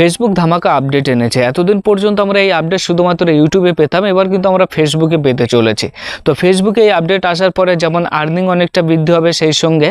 Facebook ধামাকা update এনেছে। এতদিন পর্যন্ত আমরা এই আপডেট শুধুমাত্র ইউটিউবে পেতাম, এবার কিন্তু আমরা ফেসবুকে পেতে চলেছি। তো ফেসবুকে এই আপডেট আসার পরে যেমন আর্নিং অনেকটা বৃদ্ধি হবে, সেই সঙ্গে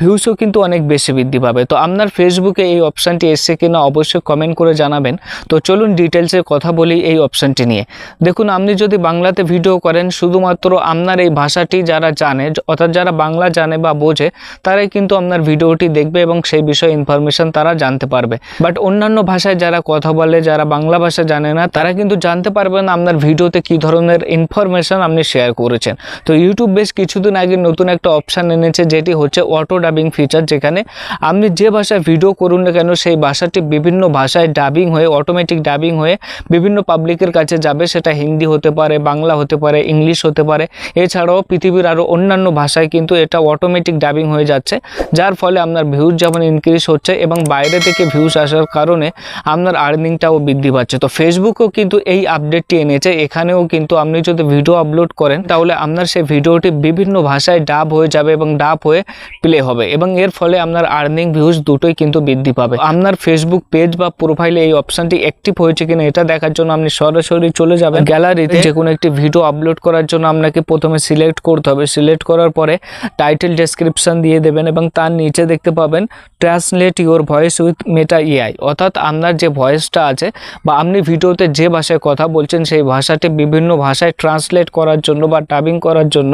ভিউসও কিন্তু অনেক বেশি বৃদ্ধি পাবে। তো আপনার ফেসবুকে এই অপশানটি এসছে কিনা অবশ্যই কমেন্ট করে জানাবেন। তো চলুন ডিটেলসে কথা বলি এই অপশানটি নিয়ে। দেখুন, আপনি যদি বাংলাতে ভিডিও করেন, শুধুমাত্র আপনার এই ভাষাটি যারা জানে, অর্থাৎ যারা বাংলা জানে বা বোঝে, তারাই কিন্তু আপনার ভিডিওটি দেখবে এবং সেই বিষয়ে ইনফরমেশন তারা জানতে পারবে। বাট অন্যান্য ভাষায় যারা কথা বলে, যারা বাংলা ভাষা জানে না, তারা কিন্তু জানতে পারবে না আপনার ভিডিওতে কী ধরনের ইনফরমেশন আপনি শেয়ার করেছেন। তো ইউটিউব বেশ কিছুদিন আগে নতুন একটা অপশান এনেছে, যেটি হচ্ছে অটো ডাবিং ফিচার যেখানে আপনি যে ভাষায় ভিডিও করুন না কেন, সেই ভাষাটি বিভিন্ন ভাষায় ডাবিং হয়ে অটোমেটিক ডাবিং হয়ে বিভিন্ন পাবলিকের কাছে যাবে। সেটা হিন্দি হতে পারে, বাংলা হতে পারে ইংলিশ হতে পারে। এছাড়াও পৃথিবীর আরও অন্যান্য ভাষায় কিন্তু এটা অটোমেটিক ডাবিং হয়ে যাচ্ছে, যার ফলে আপনার ভিউজ যেমন ইনক্রিজ হচ্ছে এবং বাইরে থেকে ভিউজ আসার কারণে আপনার আর্নিংটাও বৃদ্ধি পাচ্ছে। তো ফেসবুকও কিন্তু এই আপডেটটি এনেছে। এখানেও কিন্তু আপনি যদি ভিডিও আপলোড করেন তাহলে আপনার সেই ভিডিওটি বিভিন্ন ভাষায় ডাব হয়ে যাবে এবং ডাব হয়ে প্লে হবে এবং এর ফলে আপনার আর্নিং ভিউজ দুটোই কিন্তু বৃদ্ধি পাবে। আপনার ফেসবুক পেজ বা প্রোফাইলে এই অপশনটি অ্যাক্টিভ হয়েছে কিনা এটা দেখার জন্য আপনি সরাসরি চলে যাবেন। গ্যালারিতে যে কোনো একটি ভিডিও আপলোড করার জন্য আপনাকে প্রথমে সিলেক্ট করতে হবে। সিলেক্ট করার পরে টাইটেল ডেসক্রিপশন দিয়ে দেবেন এবং তার নিচে দেখতে পাবেন translate your voice with Meta AI অর্থাৎ আপনার যে ভয়েসটা আছে বা আপনি ভিডিওতে যে ভাষায় কথা বলছেন, সেই ভাষাটি বিভিন্ন ভাষায় ট্রান্সলেট করার জন্য বা ডাবিং করার জন্য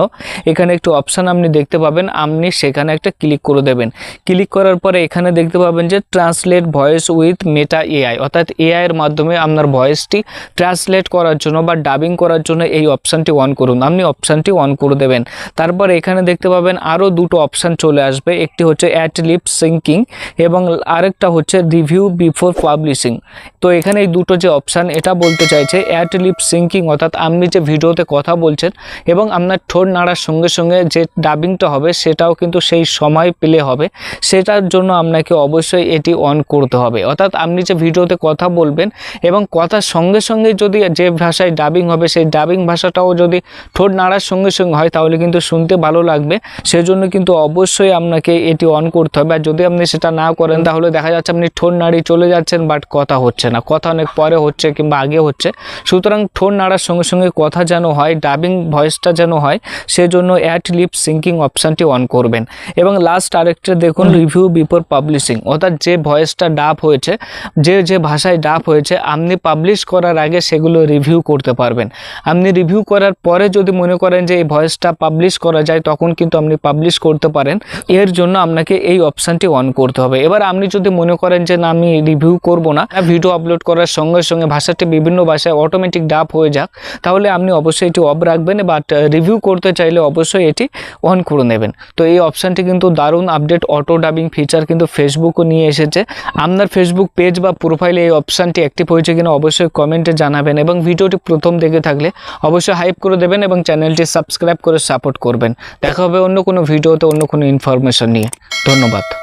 এখানে একটু অপশান আপনি দেখতে পাবেন। আপনি সেখানে একটা ক্লিক করে দেবেন। ক্লিক করার পরে এখানে দেখতে পাবেন যে translate voice with Meta AI অর্থাৎ এআই এর মাধ্যমে আপনার ভয়েসটি ট্রান্সলেট করার জন্য বা ডাবিং করার জন্য এই অপশানটি অন করুন। আপনি অপশানটি অন করে দেবেন। তারপর এখানে দেখতে পাবেন আরও দুটো অপশান চলে আসবে। একটি হচ্ছে অ্যাট লিপ সিঙ্কিং এবং আরেকটা হচ্ছে রিভিউ বিফোর পাবলিশিং তো এখানে এই দুটো যে অপশান এটা বলতে চাইছে অ্যাট লিপ সিঙ্কিং অর্থাৎ আপনি যে ভিডিওতে কথা বলছেন এবং আপনার ঠোঁট নাড়ার সঙ্গে সঙ্গে যে ডাবিংটা হবে, সেটাও কিন্তু সেই সময় প্লে হবে। সেটার জন্য আপনাকে অবশ্যই এটি অন করতে হবে। অর্থাৎ আপনি যে ভিডিওতে কথা বলবেন এবং কথার সঙ্গে সঙ্গে যদি যে ভাষায় ডাবিং হবে, সেই ডাবিং ভাষাটাও যদি ঠোঁট নাড়ার সঙ্গে সঙ্গে হয়, তাহলে কিন্তু শুনতে ভালো লাগবে। সেজন্য কিন্তু অবশ্যই আপনাকে এটি অন করতে হবে। আর যদি আপনি সেটা না করেন, তাহলে দেখা যাচ্ছে আপনি ঠোঁট নাড়িয়ে চলে যাচ্ছেন। বাট কথা হচ্ছে না। কথা অনেক পরে হচ্ছে কিংবা আগে হচ্ছে। সুতরাং ঠোঁট নাড়ার সঙ্গে সঙ্গে কথা যেন হয় ডাবিং ভয়েসটা যেন হয়, সেজন্য অ্যাট লিপ সিঙ্কিং অপশানটি অন করবেন। এবং লাস্ট আরেকটা দেখুন রিভিউ বিফোর পাবলিশিং অর্থাৎ যে ভয়েসটা ডাব হয়েছে, যে যে ভাষায় ডাব হয়েছে, আপনি পাবলিশ করার আগে সেগুলো রিভিউ করতে পারবেন। আপনি রিভিউ করার পরে যদি মনে করেন যে এই ভয়েসটা পাবলিশ করা যায়, তখন কিন্তু আপনি পাবলিশ করতে পারেন। এর জন্য আপনাকে এই অপশানটি অন করতে হবে। এবার আপনি যদি মনে করেন যে, না, আমি রিভিউ করব না। ভিডিও আপলোড করার সঙ্গে সঙ্গে ভাষাটি বিভিন্ন ভাষায় অটোমেটিক ডাব হয়ে যাক। তাহলে আপনি অবশ্যই এটি অফ রাখবেন বাট রিভিউ করতে চাইলে অবশ্যই এটি অন করে নেবেন। তো এই অপশানটি কিন্তু দারুণ আপডেট অটো ডাবিং ফিচার কিন্তু ফেসবুকও নিয়ে এসেছে। আপনার ফেসবুক পেজ বা প্রোফাইলে এই অপশানটি অ্যাক্টিভ হয়েছে কিনা অবশ্যই কমেন্টে জানাবেন এবং ভিডিওটি প্রথম দেখে থাকলে অবশ্যই হাইপ করে দেবেন এবং চ্যানেলটি সাবস্ক্রাইব করে সাপোর্ট করবেন। দেখা হবে অন্য কোনো ভিডিওতে অন্য কোনো ইনফরমেশন নিয়ে। ধন্যবাদ।